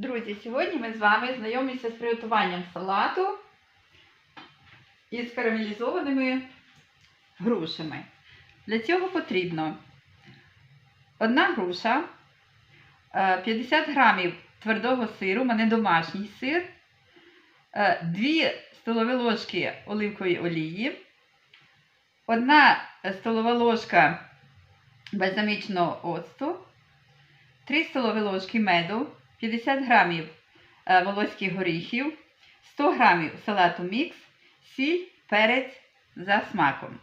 Друзі, сьогодні ми з вами знайомимося з приготуванням салату із карамелізованими грушами. Для цього потрібно одна груша, е, 50 грамів твердого сиру, у мене домашній сир, 2 столові ложки оливкової олії, 1 столова ложка бальзамічного оцту, 3 столові ложки меду, 50 грамів е, волоських горіхів, 100 грамів салату мікс, сіль, перець за смаком.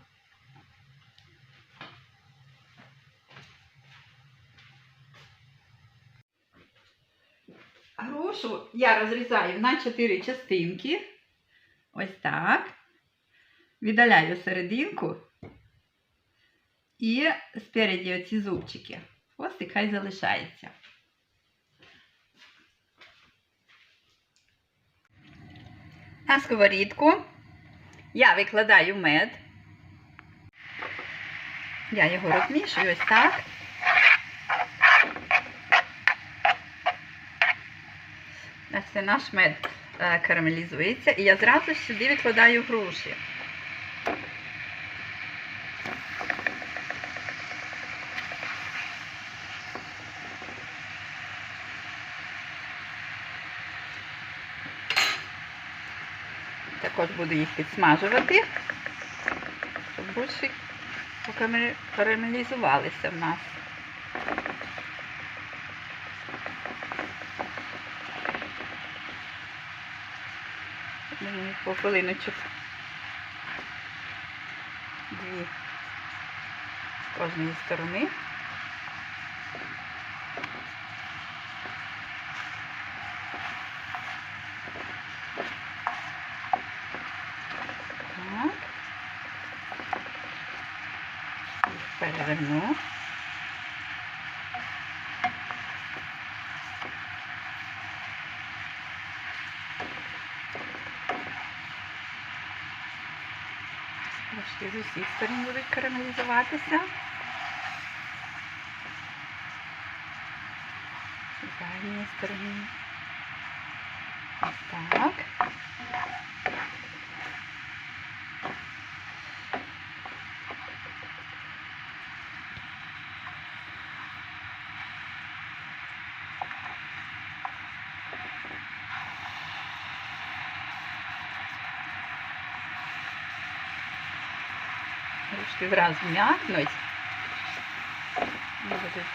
Грушу я розрізаю на 4 частинки. Ось так. Віддаляю серединку. І спереді оці зубчики. Хвостик хай залишається. На сковорідку я викладаю мед. Я його розмішую ось так. Це наш мед е, карамелізується. І я зразу сюди викладаю груші. Також буду їх підсмажувати, щоб покамелі- карамелізувалися в нас. Мені по хвилиночок. Дві з кожної сторони. Так. Їх переверну. З усіх сторон будуть карамелізуватися. З задньої сторони. Ось так. Трошки зразу м'якнуть. Будуть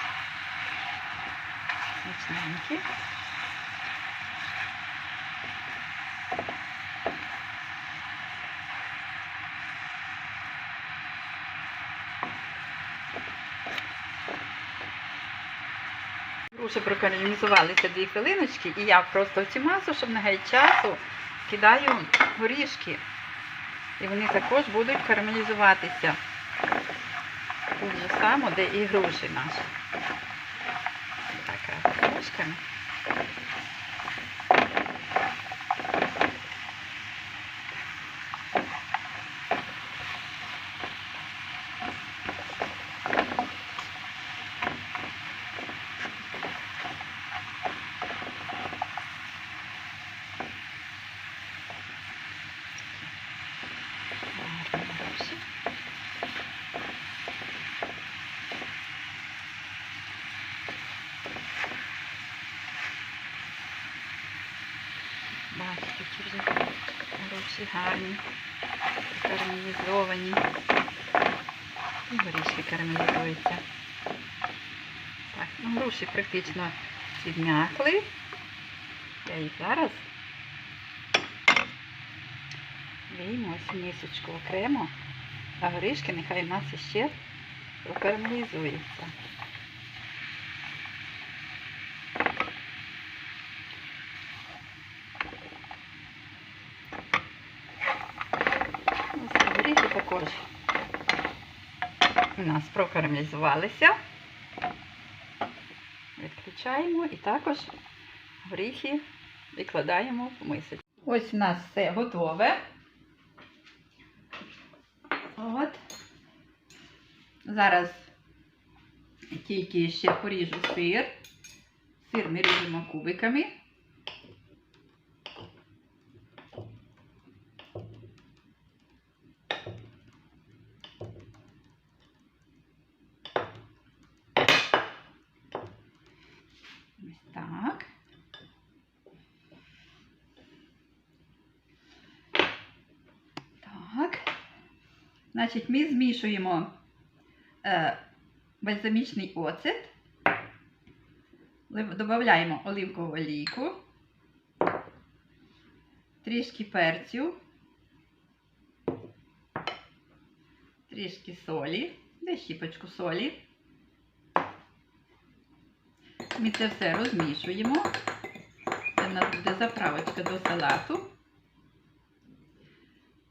смачненькі. Груші прокарамелізувалися дві хвилиночки, і я просто в цю масу, щоб не гайти часу, кидаю горішки. І вони також будуть карамелізуватися. Тут же само, де і груші наші. Так, раз ложками. Гарні груші. Бачите, які вже груші гарні, карамелізовані. І горішки карамелізуються. Так, ну груші практично підм'якли. Я їх зараз вийму ось в окремо, а горішки нехай у нас іще прокарамелізуються. Ось горіхи також у нас прокарамелізувалися. Відключаємо і також горіхи викладаємо в мисочку. Ось у нас все готове. От. Зараз тільки ще поріжу сир. Сир ми ріжемо кубиками. Значить, ми змішуємо е, бальзамічний оцет, додаємо оливкову олійку, трішки перцю, трішки солі, десь щіпочку солі. Ми це все розмішуємо. Це в нас буде заправочка до салату.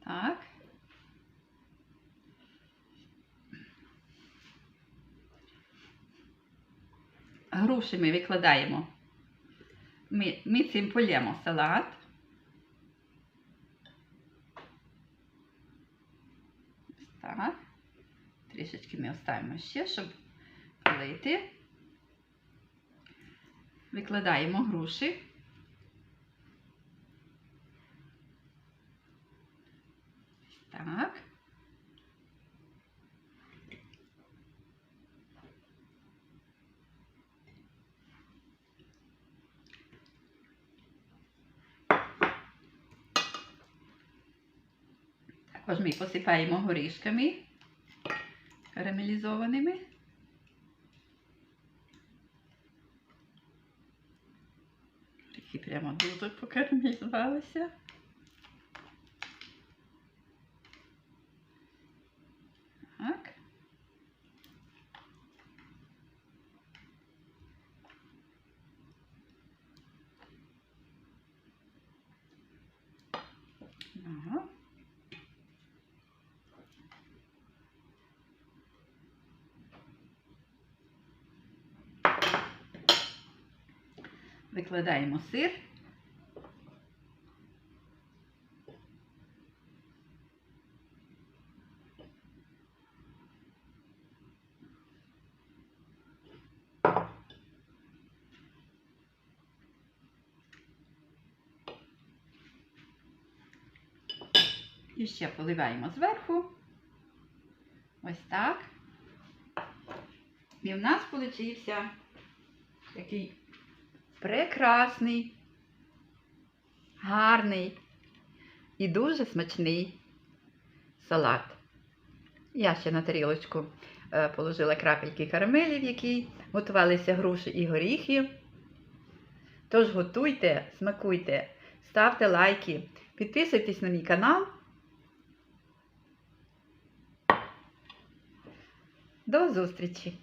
Так. Груші ми викладаємо. Ми, ми цим полємо салат. Так. Трішечки ми оставимо ще, щоб полити. Викладаємо груші. Так. Також ми посипаємо горішками карамелізованими. Такі прямо дуже покарамелізувалися. Так. Ага. Викладаємо сир. І ще поливаємо зверху. Ось так. І в нас получився такий прекрасний, гарний і дуже смачний салат. Я ще на тарілочку е, положила крапельки карамелі, в якій готувалися груші і горіхи. Тож готуйте, смакуйте, ставте лайки, підписуйтесь на мій канал. До зустрічі!